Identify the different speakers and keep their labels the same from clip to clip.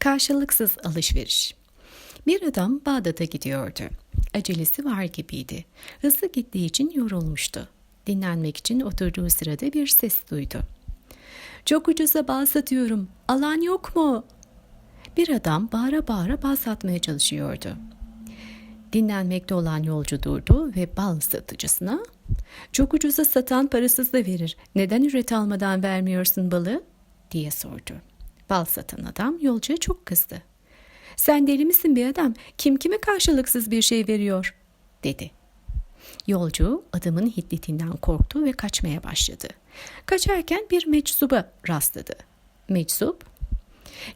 Speaker 1: Karşılıksız alışveriş. Bir adam Bağdat'a gidiyordu. Acelesi var gibiydi. Hızlı gittiği için yorulmuştu. Dinlenmek için oturduğu sırada bir ses duydu. Çok ucuza bal satıyorum. Alan yok mu? Bir adam bağıra bağıra bal satmaya çalışıyordu. Dinlenmekte olan yolcu durdu ve bal satıcısına "Çok ucuza satan parasız da verir. Neden üret almadan vermiyorsun balı?" diye sordu. Bal satan adam yolcuya çok kızdı. "Sen deli misin bir adam? Kim kime karşılıksız bir şey veriyor?" dedi. Yolcu adamın hiddetinden korktu ve kaçmaya başladı. Kaçarken bir meczuba rastladı. Meczup,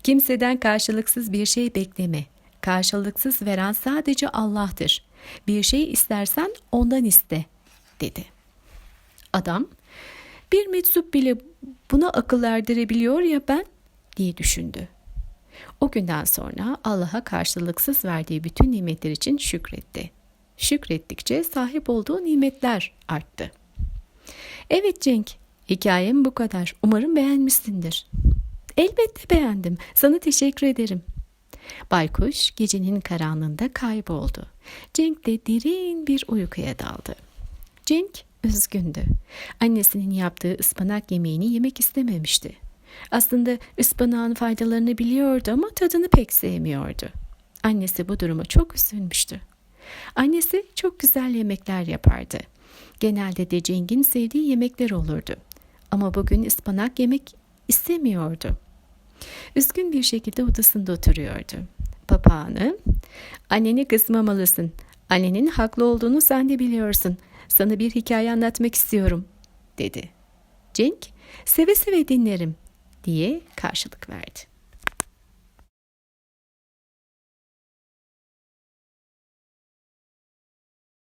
Speaker 1: kimseden karşılıksız bir şey bekleme. Karşılıksız veren sadece Allah'tır. Bir şey istersen ondan iste, dedi. Adam, bir meczup bile buna akıl erdirebiliyor ya ben, diye düşündü. O günden sonra Allah'a karşılıksız verdiği bütün nimetler için şükretti. Şükrettikçe sahip olduğu nimetler arttı. Evet Cenk, hikayem bu kadar. Umarım beğenmişsindir. Elbette beğendim. Sana teşekkür ederim. Baykuş gecenin karanlığında kayboldu. Cenk de derin bir uykuya daldı. Cenk üzgündü. Annesinin yaptığı ıspanak yemeğini yemek istememişti. Aslında ıspanağın faydalarını biliyordu ama tadını pek sevmiyordu. Annesi bu duruma çok üzülmüştü. Annesi çok güzel yemekler yapardı. Genelde de Cenk'in sevdiği yemekler olurdu. Ama bugün ıspanak yemek istemiyordu. Üzgün bir şekilde odasında oturuyordu. Papağanı, anneni kızmamalısın. Annenin haklı olduğunu sen de biliyorsun. Sana bir hikaye anlatmak istiyorum, dedi. Cenk, seve seve dinlerim, diye karşılık verdi.